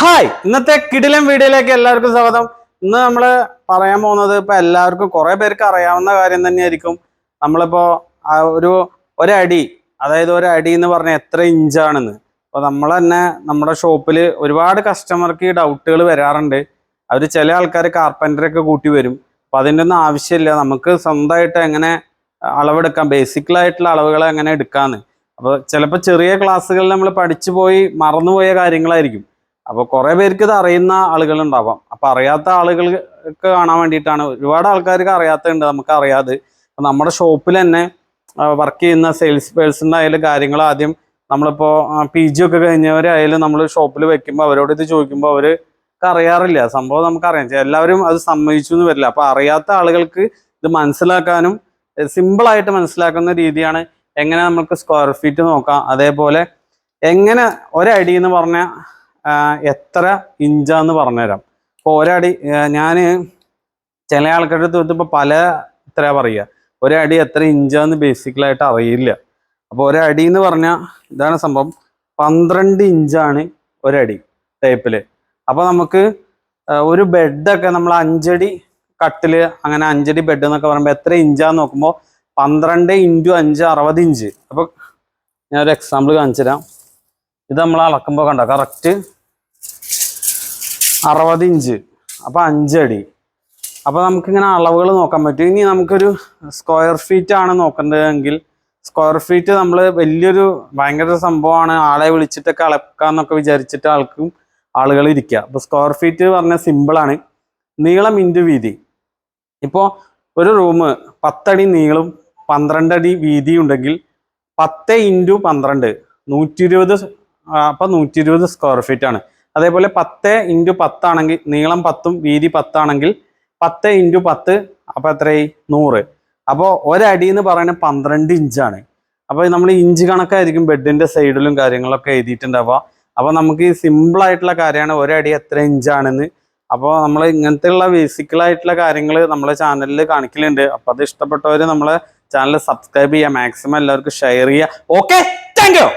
Hi ഇന്നത്തെ കിടിലം വീഡിയോയിലേക്ക് എല്ലാവർക്കും സ്വാഗതം. ഇന്ന് നമ്മൾ പറയാൻ പോകുന്നത് ഇപ്പൊ എല്ലാവർക്കും കുറെ പേർക്ക് അറിയാവുന്ന കാര്യം തന്നെയായിരിക്കും. നമ്മളിപ്പോ ആ ഒരു ഒരടി അതായത് ഒരടി എന്ന് പറഞ്ഞാൽ എത്ര ഇഞ്ചാണെന്ന്. അപ്പൊ നമ്മൾ തന്നെ നമ്മുടെ ഷോപ്പിൽ ഒരുപാട് കസ്റ്റമർക്ക് ഈ ഡൗട്ടുകൾ വരാറുണ്ട്. അവർ ചില ആൾക്കാർ കാർപ്പന്ററൊക്കെ കൂട്ടി വരും. അപ്പൊ അതിന്റെ ഒന്നും ആവശ്യമില്ല. നമുക്ക് സ്വന്തമായിട്ട് എങ്ങനെ അളവെടുക്കാം? ബേസിക്കലായിട്ടുള്ള അളവുകൾ എങ്ങനെ എടുക്കാന്ന്. അപ്പോൾ ചിലപ്പോൾ ചെറിയ ക്ലാസ്സുകളിൽ നമ്മൾ പഠിച്ചു പോയി മറന്നുപോയ കാര്യങ്ങളായിരിക്കും. അപ്പോൾ കുറേ പേർക്ക് ഇത് അറിയുന്ന ആളുകൾ ഉണ്ടാവാം അപ്പൊ അറിയാത്ത ആളുകൾക്ക് കാണാൻ വേണ്ടിയിട്ടാണ്. ഒരുപാട് ആൾക്കാർക്ക് അറിയാത്തതുണ്ട് നമുക്ക് അറിയാതെ നമ്മുടെ ഷോപ്പിൽ തന്നെ വർക്ക് ചെയ്യുന്ന സെയിൽസ് പേഴ്സണിന്റെ ആയാലും കാര്യങ്ങൾ ആദ്യം നമ്മളിപ്പോൾ പി ജി ഒക്കെ കഴിഞ്ഞവരായാലും നമ്മൾ ഷോപ്പിൽ വെക്കുമ്പോൾ അവരോട് ഇത് ചോദിക്കുമ്പോൾ അവർക്ക് അറിയാറില്ല. സംഭവം നമുക്കറിയാം. എല്ലാവരും അത് സമ്മതിച്ചു എന്ന് വരില്ല. അപ്പൊ അറിയാത്ത ആളുകൾക്ക് ഇത് മനസ്സിലാക്കാനും സിമ്പിൾ ആയിട്ട് മനസ്സിലാക്കുന്ന രീതിയാണ് എങ്ങനെ നമുക്ക് സ്ക്വയർ ഫീറ്റ് നോക്കാം. അതേപോലെ എങ്ങനെ ഒരടി എന്ന് പറഞ്ഞാൽ എത്ര ഇഞ്ചാന്ന് പറഞ്ഞുതരാം. ഇപ്പോൾ ഒരടി ഞാൻ ചില ആൾക്കാരുടെ അടുത്ത് ഇപ്പോൾ പല ഇത്ര പറയുക. ഒരടി എത്ര ഇഞ്ചാന്ന് ബേസിക്കലായിട്ട് അറിയില്ല. അപ്പോൾ ഒരടി എന്ന് പറഞ്ഞാൽ ഇതാണ് സംഭവം. പന്ത്രണ്ട് ഇഞ്ചാണ് ഒരടി ടൈപ്പിൽ. അപ്പോൾ നമുക്ക് ഒരു ബെഡൊക്കെ നമ്മൾ അഞ്ചടി കട്ടിൽ അങ്ങനെ അഞ്ചടി ബെഡ് എന്നൊക്കെ പറയുമ്പോൾ എത്ര ഇഞ്ചാന്ന് നോക്കുമ്പോൾ പന്ത്രണ്ട് ഇന്റു അഞ്ച് അറുപത് ഇഞ്ച്. അപ്പോൾ ഞാനൊരു എക്സാമ്പിൾ കാണിച്ചു തരാം ഇത് നമ്മൾ അളക്കുമ്പോൾ കണ്ട? കറക്റ്റ് അറുപത് ഇഞ്ച്. അപ്പൊ അഞ്ചടി. അപ്പൊ നമുക്കിങ്ങനെ അളവുകൾ നോക്കാൻ പറ്റും. ഇനി നമുക്കൊരു സ്ക്വയർ ഫീറ്റ് ആണ് നോക്കേണ്ടതെങ്കിൽ സ്ക്വയർ ഫീറ്റ് നമ്മൾ വലിയൊരു ഭയങ്കര സംഭവമാണ്. ആളെ വിളിച്ചിട്ടൊക്കെ അളക്കാന്നൊക്കെ വിചാരിച്ചിട്ട് ആൾക്കും ആളുകൾ ഇരിക്കുക അപ്പോൾ സ്ക്വയർ ഫീറ്റ് പറഞ്ഞ സിമ്പിളാണ് നീളം ഇന്റു വീതി. ഇപ്പോൾ ഒരു റൂം പത്തടി നീളും പന്ത്രണ്ടടി വീതി ഉണ്ടെങ്കിൽ പത്ത് ഇന്റു പന്ത്രണ്ട്. നൂറ്റി ഇരുപത് അപ്പൊ നൂറ്റി ഇരുപത് സ്ക്വയർ ഫീറ്റ് ആണ്. അതേപോലെ പത്ത് ഇന്റു പത്താണെങ്കിൽ നീളം പത്തും വീതി പത്താണെങ്കിൽ പത്ത് ഇന്റു പത്ത് അപ്പോൾ എത്രയായി? നൂറ്. അപ്പോൾ ഒരടി എന്ന് പറയുന്നത് പന്ത്രണ്ട് ഇഞ്ചാണ്. അപ്പോൾ നമ്മൾ ഇഞ്ച് കണക്കായിരിക്കും ബെഡിന്റെ സൈഡിലും കാര്യങ്ങളൊക്കെ എഴുതിയിട്ടുണ്ടാവുക. അപ്പോൾ നമുക്ക് ഈ സിമ്പിളായിട്ടുള്ള കാര്യമാണ് ഒരടി എത്ര ഇഞ്ചാണെന്ന്. അപ്പോൾ നമ്മൾ ഇങ്ങനത്തെയുള്ള ബേസിക്കലായിട്ടുള്ള കാര്യങ്ങൾ നമ്മളെ ചാനലിൽ കാണിക്കലുണ്ട്. അപ്പോൾ അത് ഇഷ്ടപ്പെട്ടവർ നമ്മളെ ചാനൽ സബ്സ്ക്രൈബ് ചെയ്യുക. മാക്സിമം എല്ലാവർക്കും ഷെയർ ചെയ്യുക. Okay thank you